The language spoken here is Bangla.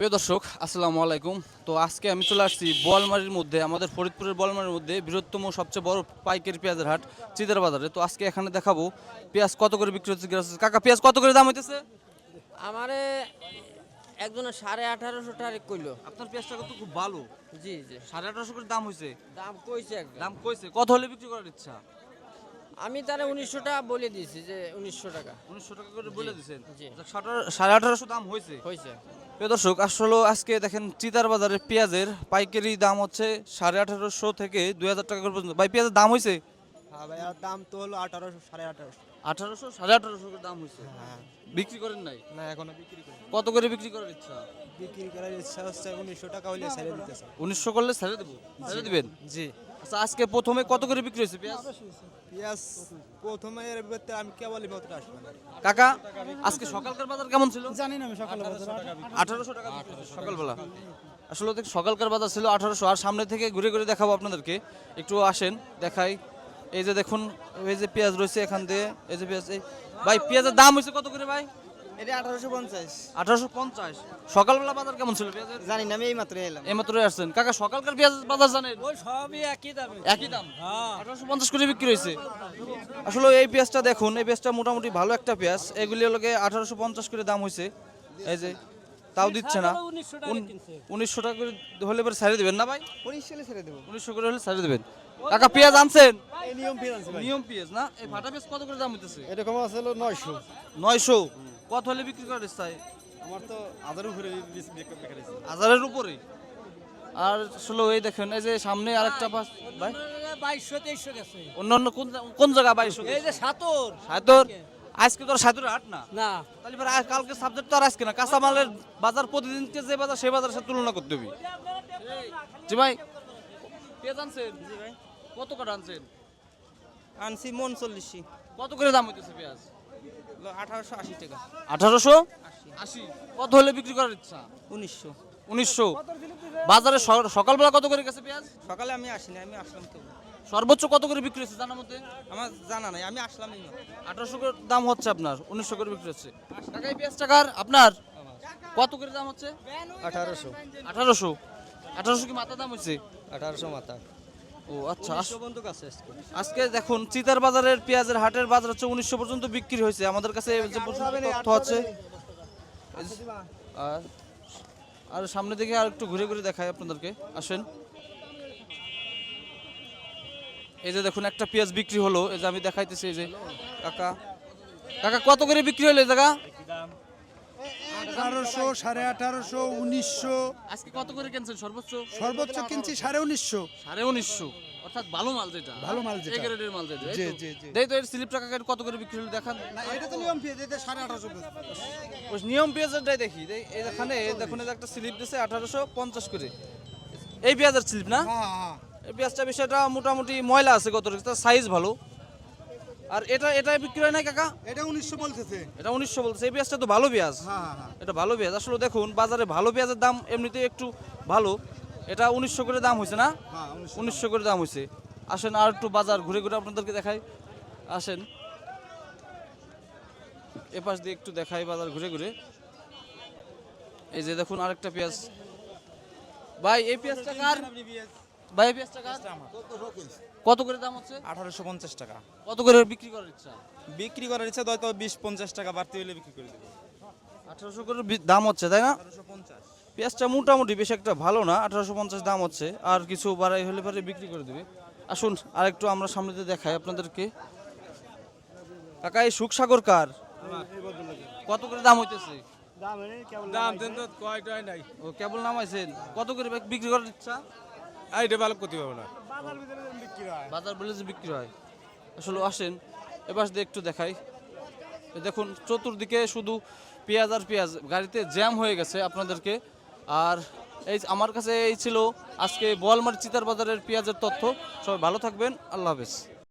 প্রিয় দর্শক আসসালামু আলাইকুম। তো আজকে আমি চলে আসছি বোয়ালমারির মধ্যে আমাদের ফরিদপুরের বোয়ালমারির মধ্যে বৃহত্তম সবচেয়ে বড় পাইকারি পেঁয়াজের হাট চিদার বাজারে। তো আজকে এখানে দেখাবো পেঁয়াজ কত করে বিক্রি হচ্ছে কাকা পেঁয়াজ কত করে দাম হইতেছে? আমারে একজনের সাড়ে আঠারোশো টাকা কইলো। আপনার পেঁয়াজটা তো খুব ভালো। জি জি। সাড়ে আঠারোশো করে দাম হয়েছে দাম কইছে দাম কইছে। কত হলে বিক্রি করার ইচ্ছা? আমি তারে উনিশশো টাকা বলে দিয়েছি যে উনিশশো টাকা। উনিশশো টাকা করে বলে দিচ্ছেন জি। সাড়ে আঠারোশো দাম হয়েছে? হয়েছে। প্রিয় দর্শক আসলে আজকে দেখেন চিতার বাজারে পেঁয়াজের পাইকারি দাম হচ্ছে সাড়ে আঠারোশো থেকে দুই হাজার টাকা করে পর্যন্ত। ভাই পেঁয়াজের দাম হয়েছে? হ্যাঁ ভাইয়া দাম তো হলো আঠারোশো সাড়ে আঠারোশো। আঠারোশো সাড়ে আঠারোশো করে দাম হয়েছে? হ্যাঁ। বিক্রি করেন নাই? না এখনও বিক্রি করি কত করে বিক্রি করার ইচ্ছা? বিক্রি করার ইচ্ছা হচ্ছে উনিশশো টাকা হইলে ছেড়ে দিতেছে। উনিশশো করলে ছেড়ে দেবো? ছেড়ে দিবেন? জি। আচ্ছা আজকে প্রথমে কত করে বিক্রি হয়েছে পেঁয়াজ? পেঁয়াজ প্রথমে এর ভিতরে আমি কেবল কাকা আজকে সকালকার বাজার কেমন ছিল? জানি না আমি সকালে আঠারোশো টাকা সকালবেলা। আসলে দেখ সকালকার বাজার ছিল আঠারোশো। আর সামনে থেকে ঘুরে ঘুরে দেখাবো আপনাদেরকে। একটু আসেন দেখাই। এই যে দেখুন এই যে পেঁয়াজ রয়েছে এখান দিয়ে এই যে পেঁয়াজ এই ভাই পেঁয়াজের দাম হয়েছে কত করে ভাই? এটা আঠারোশো পঞ্চাশ। আঠারোশো পঞ্চাশ। সকালবেলা বাজার কেমন ছিল পেঁয়াজের? জানি না আমি এই মাত্র এলাম। এইমাত্র আসছেন। কাকা সকালকার পেঁয়াজ বাজার জানেন? ওই সবই একই দামে। একই দাম? আঠারোশো পঞ্চাশ করে বিক্রি হয়েছে। আসলে এই পেঁয়াজটা দেখুন এই পেঁয়াজটা মোটামুটি ভালো একটা পেঁয়াজ। এগুলি আঠারোশো পঞ্চাশ করে দাম হয়েছে। এই যে তাও দিচ্ছে না। উনিশশো টাকা করে হলে পরে ছাড়িয়ে দেবেন না ভাই? উনিশশো ছেড়ে দেবো। উনিশশো করে হলে ছাড়িয়ে দেবেন। কাকা পেঁয়াজ আনছেন? নিয়ম ফিরে নিয়ম পেঁয়াজ না? এই ফাটা পেঁয়াজ কত করে দাম হইতেছে? এরকম আছে হলো নয়শো। নয়শো? কত হলে বিক্রি করার ইচ্ছায় আমার তো হাজার উপরে হাজারের উপরে? আর আসলে এই দেখেন এই যে সামনে আরেকটা পাস ভাই? বাইশশো তেইশশো গেছে অন্যান্য কোন কোন জায়গা বাইশো এই যে সাতর। সাতর? আজকে। তোর সাতরের হাট না? না। তাহলে এবার কালকে সাবজেক্ট তো আর আজকে না। কাঁচামালের বাজার প্রতিদিনকে যে বাজার সেই বাজারের সাথে তুলনা করতে হবে। জি ভাই। পেঁয়াজ আনছেন? জি ভাই। কত করে আনছেন? আনছি মন চল্লিশি কত করে দাম হইতেছে পেঁয়াজ? আঠারোশো আশি টাকা। আঠারোশো? আশি। কত হলে বিক্রি করার ইচ্ছা? উনিশশো। উনিশশো। বাজারে সকালবেলা কত করে গেছে পেঁয়াজ? সকালে আমি আসিনি আমি আসলাম তো। সর্বোচ্চ কত করে বিক্রি হচ্ছে জানার মধ্যে? আমার জানা নাই আমি আসলাম মাত্র। আঠারোশো করে দাম হচ্ছে আপনার উনিশশো করে বিক্রি হচ্ছে। টাকা এই পেঁয়াজ টাকার আপনার? কত করে দাম হচ্ছে? আঠারোশো। আঠারোশো। আঠারোশো কি মাথা দাম হচ্ছে আঠারোশো মাথা। ও আচ্ছা কাছে আজকে। দেখুন চিতার বাজারের পেঁয়াজের হাটের বাজার হচ্ছে উনিশশো পর্যন্ত বিক্রি হয়েছে। আমাদের কাছে যে তথ্য আছে। আর আর সামনে দিকে আর একটু ঘুরে ঘুরে দেখাই আপনাদেরকে। আসেন। এই যে দেখুন একটা পেঁয়াজ বিক্রি হলো। এই যে আমি দেখাইতেছি এই যে কাকা। কাকা কত করে বিক্রি হলো এই জায়গা? আঠারোশো সাড়ে আঠারোশো উনিশশো। আজকে কত করে কিনছেন? সর্বোচ্চ? সর্বোচ্চ কিনছি সাড়ে উনিশশো। সাড়ে উনিশশো। অর্থাৎ ভালো মাল যেটা। ভালো মাল যেটা। গ্রেডের মাল যেটা জি, জি, জি। দেই তো এর স্লিপ টাকা কত করে বিক্রি হলো দেখান। এটা তো নিয়ম ওই দেখি। দেখুন একটা স্লিপ দিছে আঠারোশো পঞ্চাশ করে। এই পেঁয়াজের স্লিপ না? হ্যাঁ হ্যাঁ এই পেঁয়াজটা বিষয়টা মোটামুটি ময়লা আছে কত তার সাইজ ভালো। আর এটা এটা বিক্রি হয় না কাকা? এটা উনিশশো বলতেছে। এটা উনিশশো বলছে। এই পেঁয়াজটা তো ভালো পেঁয়াজ। হ্যাঁ হ্যাঁ হ্যাঁ। এটা ভালো পেঁয়াজ। আসলে দেখুন বাজারে ভালো পেঁয়াজের দাম এমনিতেই একটু ভালো। এটা উনিশশো করে দাম হয়েছে না? হ্যাঁ উনিশশো। করে দাম হয়েছে আসেন আর একটু বাজার ঘুরে ঘুরে আপনাদেরকে দেখাই। আসেন। এ পাশ দিয়ে একটু দেখাই বাজার ঘুরে ঘুরে। এই যে দেখুন আরেকটা পেঁয়াজ। ভাই এই পেঁয়াজটা কার? ভাই এই পেঁয়াজটা কত করে দাম হচ্ছে? আঠারোশো পঞ্চাশ টাকা। কত করে বিক্রি করার ইচ্ছা? বিক্রি করার ইচ্ছা হয়তো বিশ পঞ্চাশ টাকা বাড়তি হলে বিক্রি করে দেবো। আঠারোশো করে দাম হচ্ছে তাই না? পেঁয়াজটা মোটামুটি বেশ একটা ভালো না? আঠারোশো পঞ্চাশ দাম হচ্ছে আর কিছু বাড়াই হলে পরে বিক্রি করে দেবে। আসুন আর একটু আমরা সামনে দেখাই আপনাদেরকে। কাকা এই সুখসাগর কার? কত করে দাম হইতেছে? দাম কেবল নামাইছেন। কত করে বিক্রি করার ইচ্ছা? এইটা ভালো করতে পারব না। বাজার বলে যে বিক্রি হয়। আসলে আসেন এবার দিয়ে একটু দেখাই। দেখুন চতুর্দিকে শুধু পেঁয়াজ আর পেঁয়াজ গাড়িতে জ্যাম হয়ে গেছে আপনাদেরকে। আর এই আমার কাছে এই ছিল আজকে বোয়ালমার চিতার বাজারের পেঁয়াজের তথ্য। সবাই ভালো থাকবেন আল্লাহ হাফেজ।